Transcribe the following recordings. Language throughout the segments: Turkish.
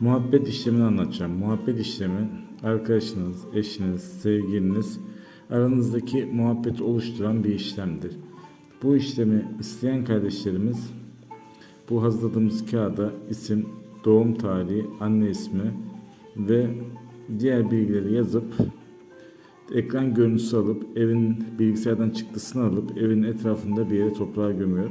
muhabbet işlemini anlatacağım. Muhabbet işlemi arkadaşınız, eşiniz, sevgiliniz aranızdaki muhabbeti oluşturan bir işlemdir. Bu işlemi isteyen kardeşlerimiz bu hazırladığımız kağıda isim, doğum tarihi, anne ismi ve diğer bilgileri yazıp ekran görüntüsü alıp evin bilgisayardan çıktısını alıp evin etrafında bir yere toprağa gömüyor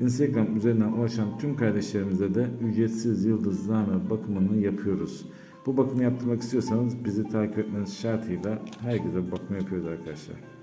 Instagram üzerinden ulaşan tüm kardeşlerimize de ücretsiz yıldızlame bakımını yapıyoruz. Bu bakımı yaptırmak istiyorsanız bizi takip etmeniz şartıyla herkese bakımı yapıyoruz arkadaşlar.